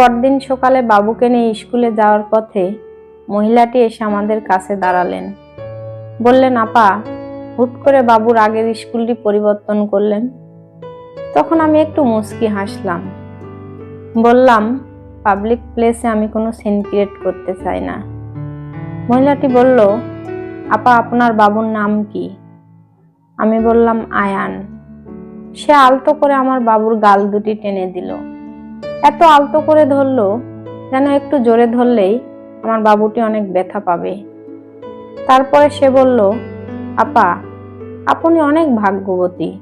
পরদিন সকালে বাবুকে নিয়ে স্কুলে যাওয়ার পথে মহিলাটি এসে আমাদের কাছে দাঁড়ালেন। বললেন, আপা, হুট করে বাবুর আগের স্কুলটি পরিবর্তন করলেন। তখন আমি একটু মুচকি হাসলাম। বললাম, পাবলিক প্লেসে আমি কোনো সিন ক্রিয়েট করতে চাই না। মহিলাটি বলল, আপা, আপনার বাবুর নাম কি? আমি বললাম, আয়ান। সে আলতো করে আমার বাবুর গাল দুটি টেনে দিল। এত আলতো করে ধরলো, যেন একটু জোরে ধরলেই আমার বাবুটি অনেক ব্যথা পাবে। তারপরে সে বলল, আপা, আপনি অনেক ভাগ্যবতী।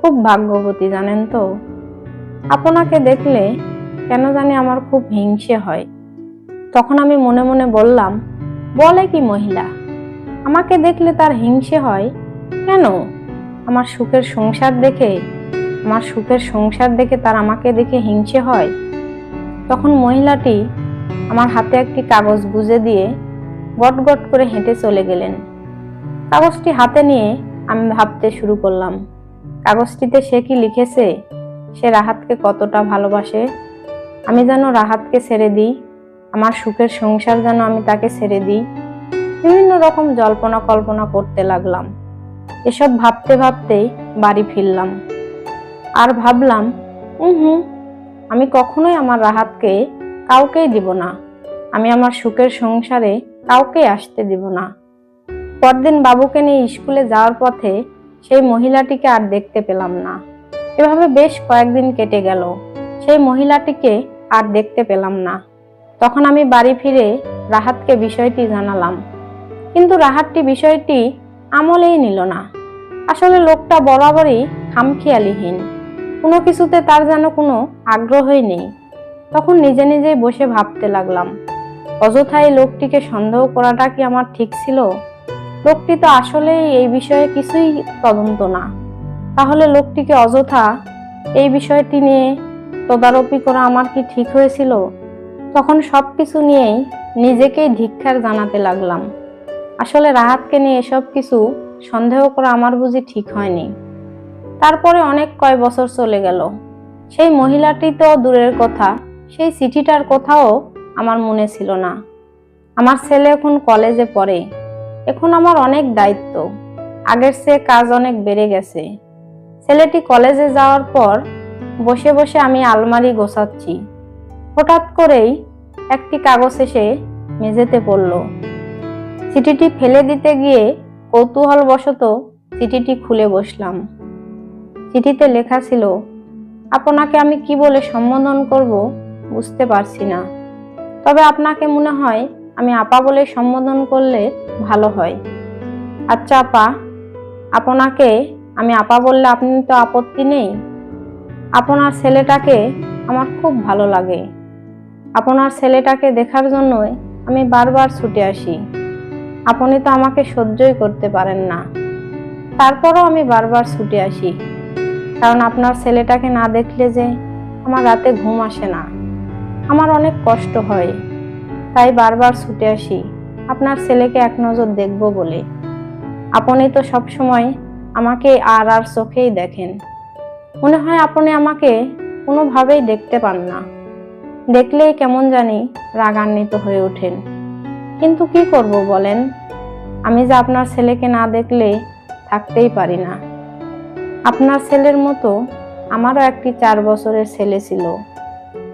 খুব ভাগ্যবতী, জানেন তো। আপনাকে দেখলে কেন জানি আমার খুব হিংসে হয়। তখন আমি মনে মনে বললাম, বলে কি মহিলা? আমাকে দেখলে তার হিংসে হয়? কেন? আমার সুখের সংসার দেখে আমার সুখের সংসার দেখে তার আমাকে দেখে হিংসে হয়। তখন মহিলাটি আমার হাতে একটি কাগজ গুজে দিয়ে গট গট করে হেঁটে চলে গেলেন। কাগজটি হাতে নিয়ে আমি ভাবতে শুরু করলাম, কাগজটিতে সে কি লিখেছে? সে রাহাতকে কতটা ভালোবাসে? আমি যেন রাহাতকে ছেড়ে দিই, আমার সুখের সংসার যেন আমি তাকে ছেড়ে দিই। বিভিন্ন রকম জল্পনা কল্পনা করতে লাগলাম। এসব ভাবতে ভাবতেই বাড়ি ফিরলাম। আর ভাবলাম হুম আমি কখনোই আমার রাহাতকে কাউকেই দিব না। আমি আমার সুখের সংসারে কাউকেই আসতে দিব না। পরদিন বাবুকে নিয়ে স্কুলে যাওয়ার পথে সেই মহিলাটিকে আর দেখতে পেলাম না। এভাবে বেশ কয়েকদিন কেটে গেল, সেই মহিলাটিকে আর দেখতে পেলাম না। তখন আমি বাড়ি ফিরে রাহাতকে বিষয়টি জানালাম। কিন্তু রাহাতটি বিষয়টি আমলেই নিল না। আসলে লোকটা বরাবরই খামখেয়ালিহীন। কোনো কিছুতে তার যেন কোনো আগ্রহই নেই। তখন নিজে নিজেই বসে ভাবতে লাগলাম, অযথাই লোকটিকে সন্দেহ করাটা কি আমার ঠিক ছিল? লোকটি তো আসলেই এই বিষয়ে কিছুই তদন্ত না। তাহলে লোকটিকে অযথা এই বিষয়টি নিয়ে তদারকি করা আমার কি ঠিক হয়েছিল? তখন সব কিছু নিয়েই নিজেকেই ধিক্ষার জানাতে লাগলাম। আসলে রাহাতকে নিয়ে এসব কিছু সন্দেহ করা আমার বুঝি ঠিক হয়নি। তারপরে অনেক কয় বছর চলে গেল। সেই মহিলাটি তো দূরের কথা, সেই চিঠিটার কথাও আমার মনে ছিল না। আমার ছেলে এখন কলেজে পড়ে, এখন আমার অনেক দায়িত্ব। আগের চেয়ে কাজ অনেক বেড়ে গেছে। ছেলেটি কলেজে যাওয়ার পর বসে বসে আমি আলমারি গোছাচ্ছি। হঠাৎ করেই একটি কাগজ এসে মেঝেতে পড়ল। চিঠিটি ফেলে দিতে গিয়ে কৌতূহলবশত চিঠিটি খুলে বসলাম। চিঠিতে লেখা ছিল, আপনাকে আমি কি বলে সম্বোধন করব বুঝতে পারছি না। তবে আপনাকে মনে হয় আমি আপা বলে সম্বোধন করলে ভালো হয়। আচ্ছা আপা, আপনাকে আমি আপা বললে আপনি তো আপত্তি নেই। আপনার ছেলেটাকে আমার খুব ভালো লাগে। আপনার ছেলেটাকে দেখার জন্যই আমি বারবার ছুটে আসি। আপনি তো আমাকে সহ্যই করতে পারেন না। তারপরও আমি বারবার ছুটে আসি। কারণ আপনার ছেলেটাকে না দেখলে যে আমার রাতে ঘুম আসে না। আমার অনেক কষ্ট হয়। তাই বারবার ছুটে আসি। আপনার ছেলেকে এক নজর দেখব বলে। আপনি তো সব সময় আমাকে আর আর চোখেই দেখেন। মনে হয় আপনি আমাকে কোনোভাবেই দেখতে পান না। দেখলেই কেমন জানি রাগান্বিত হয়ে ওঠেন। কিন্তু কি করব বলেন? আমি যে আপনার ছেলেকে না দেখলে থাকতেই পারি না। আপনার ছেলের মতো আমারও একটি চার বছরের ছেলে ছিল।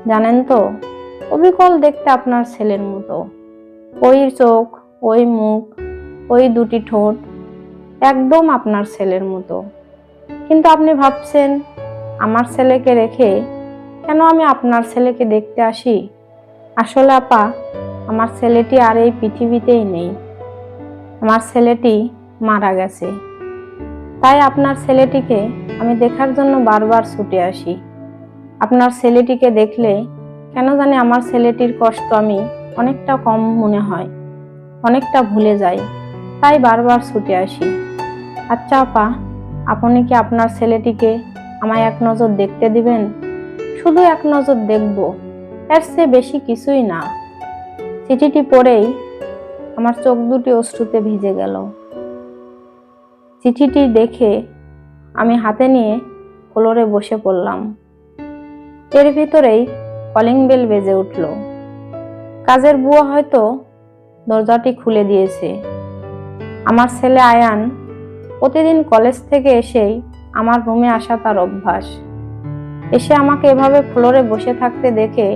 জানেন তো? অবিকল দেখতে আপনার ছেলের মতো। ওই চোখ, ওই মুখ, ওই দুটি ঠোঁট একদম আপনার ছেলের মতো। কিন্তু আপনি ভাবছেন, আমার ছেলেকে রেখে কেন আমি আপনার ছেলেকে দেখতে আসি? আসলে আপা, আমার ছেলেটি আর এই পৃথিবীতেই নেই। আমার ছেলেটি মারা গেছে। তাই আপনার ছেলেটিকে আমি দেখার জন্য বারবার ছুটে আসি। আপনার ছেলেটিকে দেখলে কেন জানি আমার ছেলেটির কষ্ট আমি অনেকটা কম মনে হয়, অনেকটা ভুলে যাই, তাই বারবার ছুটে আসি। আচ্ছা আপা, আপনি কি আপনার ছেলেটিকে আমায় এক নজর দেখতে দিবেন? শুধু এক নজর দেখব, এর চেয়ে বেশি কিছুই না। চিঠিটি পড়েই আমার চোখ দুটি অশ্রুতে ভিজে গেল। চিঠিটি দেখে আমি হাতে নিয়ে ফ্লোরে বসে পড়লাম। এর ভিতরেই কলিং বেল বেজে উঠল। কাজের বুয়া হয়তো দরজাটি খুলে দিয়েছে। আমার ছেলে আয়ান প্রতিদিন কলেজ থেকে এসেই আমার রুমে আসা তার অভ্যাস। এসে আমাকে এভাবে ফ্লোরে বসে থাকতে দেখে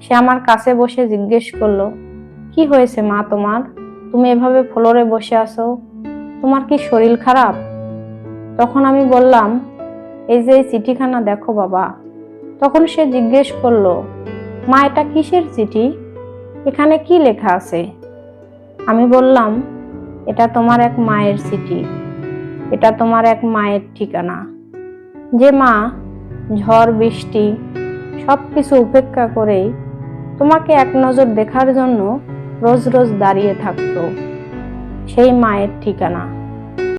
সে আমার কাছে বসে জিজ্ঞেস করল, কি হয়েছে মা তোমার? তুমি এভাবে ফ্লোরে বসে আছো? তোমার কি শরীর খারাপ? তখন আমি বললাম, এই যে চিঠিখানা দেখো বাবা। তখন সে জিজ্ঞেস করল, মা, এটা কিসের চিঠি? এখানে কি লেখা আছে? আমি বললাম, এটা তোমার এক মায়ের চিঠি। এটা তোমার এক মায়ের ঠিকানা। যে মা, ঝড়, বৃষ্টি সব কিছু উপেক্ষা করেই তোমাকে এক নজর দেখার জন্য রোজ রোজ দাঁড়িয়ে থাকতো। সেই মায়ের ঠিকানা।